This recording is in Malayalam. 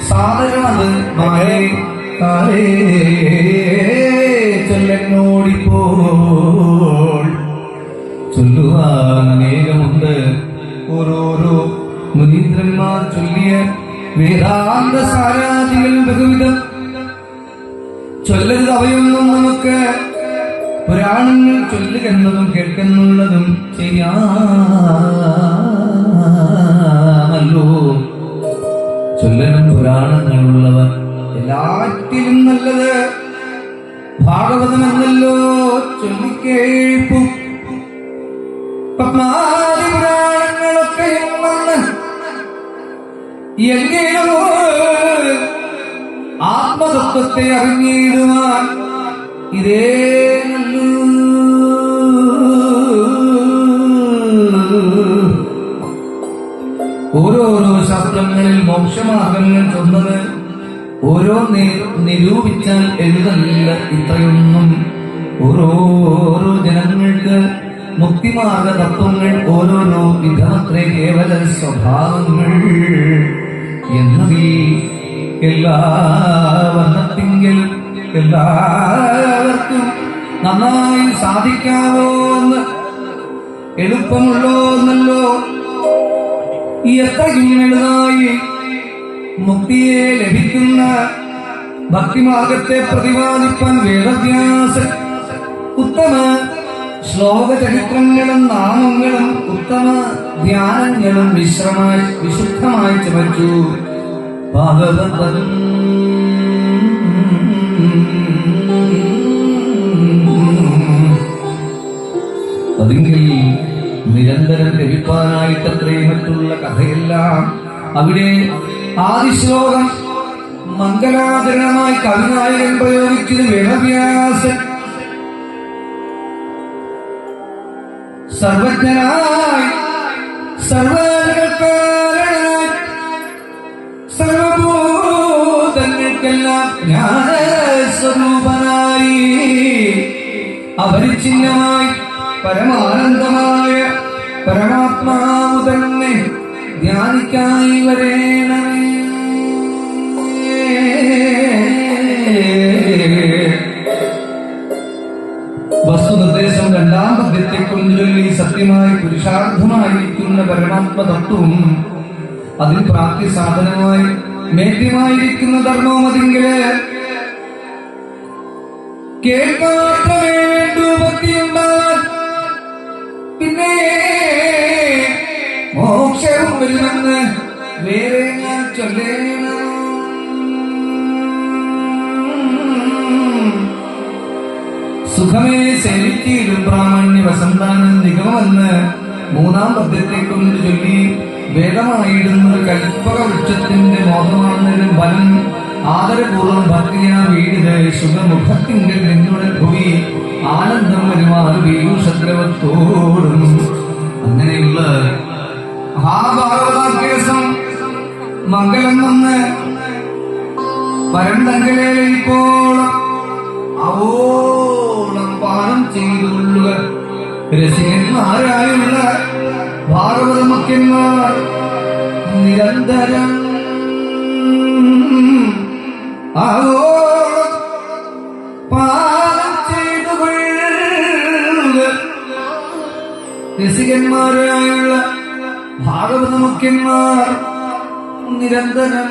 സാധനമേതെന്നുള്ളൂ സാധനമത് മായേ കാലേ ചൊല്ലനോടിപ്പോൾ ചൊല്ലുവാൻ അനേകമുണ്ട് ഓരോരോ മുനീന്ദ്രന്മാർ ചൊല്ലിയ വേദാന്ത സാരാദികൾ ബഹുവിധം. ചൊല്ലരുത് അവയൊന്നും നമുക്ക് പുരാണങ്ങൾ ചൊല്ലുകെന്നതും കേൾക്കുന്നുള്ളതും ചെയ്യാമല്ലോ ഭാഗവതമെന്നല്ലോ ചൊല്ലിക്കേഴിപ്പും പത്മാതി പുരാണങ്ങളൊക്കെ വന്ന് എങ്ങനെയോ ആത്മതത്വത്തെ അറിഞ്ഞിടുവാൻ ഇതേ. ഓരോരോ ശാസ്ത്രങ്ങളിൽ മോക്ഷമാർഗങ്ങൾ ചൊന്നത് ഓരോ നിരൂപിച്ചാൽ എഴുതല്ല ഇത്രയൊന്നും. ഓരോരോ ജനങ്ങൾക്ക് മുക്തിമാർഗ തത്വങ്ങൾ ഓരോരോ വിധമത്രേ കേവല സ്വഭാവങ്ങൾ. എന്നതിൽ എല്ലാ വർണത്തിങ്കിലും എല്ലാവർക്കും നന്നായി സാധിക്കാവോ എന്ന് എളുപ്പമുള്ളോ എന്നല്ലോ. ഈ എത്ര ഇങ്ങനെ എളുതായി മുക്തിയെ ലഭിക്കുന്ന ഭക്തിമാർഗത്തെ പ്രതിപാദിപ്പാൻ വേദവ്യാസ ഉത്തമ ശ്ലോക ചരിത്രങ്ങളും നാമങ്ങളും ഉത്തമ ധ്യാനങ്ങളും വിശ്രമായി വിശുദ്ധമായി ചമച്ചു. ഭാഗവതം. അതിങ്കിൽ നിരന്തരം ലഭിക്കാനായിട്ടത്രേ മറ്റുള്ള കഥയെല്ലാം അവിടെ ആദിശ്ലോകം മംഗലാചരണമായി കവിനായകൻ പ്രയോഗിച്ചത് വേണവ്യാസൻ സർവജ്ഞനായി സർവകാരണനായി സർവഭൂതങ്ങൾക്കെല്ലാം ജ്ഞാനസ്വരൂപനായി അപരിച്ഛിന്നമായി പരമാനന്ദമായ പരമാത്മാവ് തന്നെ ധ്യാനിക്കായി വരേണമേ പുരുഷാർത്ഥമായിരിക്കുന്ന പരമാത്മതത്വവും അതിൽ പ്രാപ്തി സാധനമായി മേദ്യമായിരിക്കുന്ന ധർമ്മവും അതിങ്കൽ കേൾക്കാത്രമേ വേണ്ടു ഭക്തിയുണ്ടാകാൻ പിന്നെ മോക്ഷവും വരുമെന്ന് വേറെ ഞാൻ ചൊല്ലേണം സുഖമേ സേവിക്കയിലും ബ്രാഹ്മണ്യ വസന്താനം നിഗമെന്ന് മൂന്നാം പദ്യത്തെ ചൊല്ലി വേദമായിരുന്നത് കൽപ്പക വൃക്ഷത്തിന്റെ മോഹമാണെന്നൊരു ഫലം ആദരപൂർവം ഭക്തിയാ വീടിന് ശുഭമുഖത്തിങ്കിൽ നിന്നുടെ ഭൂമി ആനന്ദം വരുമാറ് പീയൂഷദ്രവത്തോടും അങ്ങനെയുള്ള മഹാഭാരതാഭ്യാസം മംഗലം വന്ന് പരന്തങ്കലേപ്പോൾ അവോളം പാനം ചെയ്തുകൊള്ളുക രസികന്മാരായുള്ള ഭാഗവതമക്കന്മാർ നിരന്തരം അവോളം ചെയ്തുകൊള്ളുക രസികന്മാരായുള്ള നിരന്തരം